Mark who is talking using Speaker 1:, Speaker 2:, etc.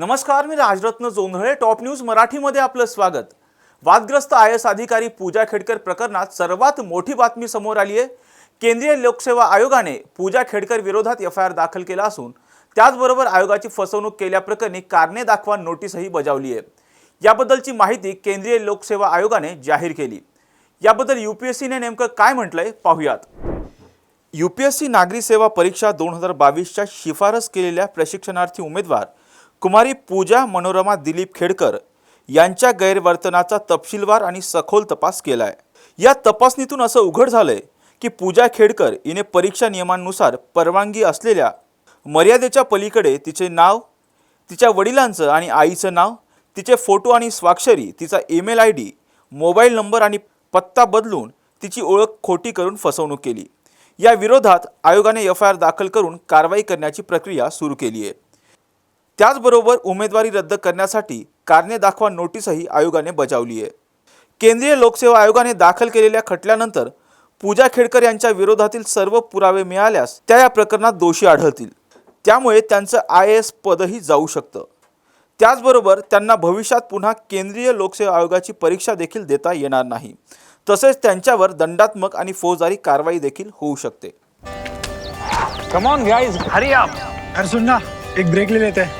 Speaker 1: नमस्कार मी Rajratna Jondhale top news मराठीमध्ये आपलं स्वागत. वादग्रस्त आय एस अधिकारी पूजा खेडकर प्रकरणात सर्वात मोठी बातमी समोर आली आहे. केंद्रीय लोकसेवा आयोगाने पूजा खेडकर विरोधात एफ आय आर दाखल केला असून त्याचबरोबर आयोगाची फसवणूक केल्याप्रकरणी कारणे दाखवा नोटीसही बजावली आहे. याबद्दलची माहिती केंद्रीय लोकसेवा आयोगाने जाहीर केली. याबद्दल यू पी एस सीने नेमकं काय म्हटलंय पाहूयात. यू पी एस सी नागरी सेवा परीक्षा दोन हजार बावीसच्या शिफारस केलेल्या प्रशिक्षणार्थी उमेदवार कुमारी पूजा मनोरमा दिलीप खेडकर यांच्या गैरवर्तनाचा तपशीलवार आणि सखोल तपास केला आहे या तपासणीतून असं उघड झालंय की पूजा खेडकर हिने परीक्षा नियमांनुसार परवानगी असलेल्या मर्यादेच्या पलीकडे तिचे नाव तिच्या वडिलांचं आणि आईचं नाव तिचे फोटो आणि स्वाक्षरी तिचा email I D mobile number आणि पत्ता बदलून तिची ओळख खोटी करून फसवणूक केली. या विरोधात आयोगाने एफ आय आर दाखल करून कारवाई करण्याची प्रक्रिया सुरू केली आहे. त्याचबरोबर उमेदवारी रद्द करण्यासाठी कारणे दाखवा नोटीसही आयोगाने बजावली आहे. केंद्रीय लोकसेवा आयोगाने दाखल केलेल्या खटल्यानंतर पूजा खेडकर यांच्या विरोधातील सर्व पुरावे मिळाल्यास त्या या प्रकरणात दोषी आढळतील. त्यामुळे त्यांचं आय एस पदही जाऊ शकतं. त्याचबरोबर त्यांना भविष्यात पुन्हा केंद्रीय लोकसेवा आयोगाची परीक्षा देखील देता येणार नाही. तसेच त्यांच्यावर दंडात्मक आणि फौजदारी कारवाई देखील होऊ शकते.
Speaker 2: Come on guys hurry up
Speaker 3: अरे सुन ना एक ब्रेक ले लेते हैं.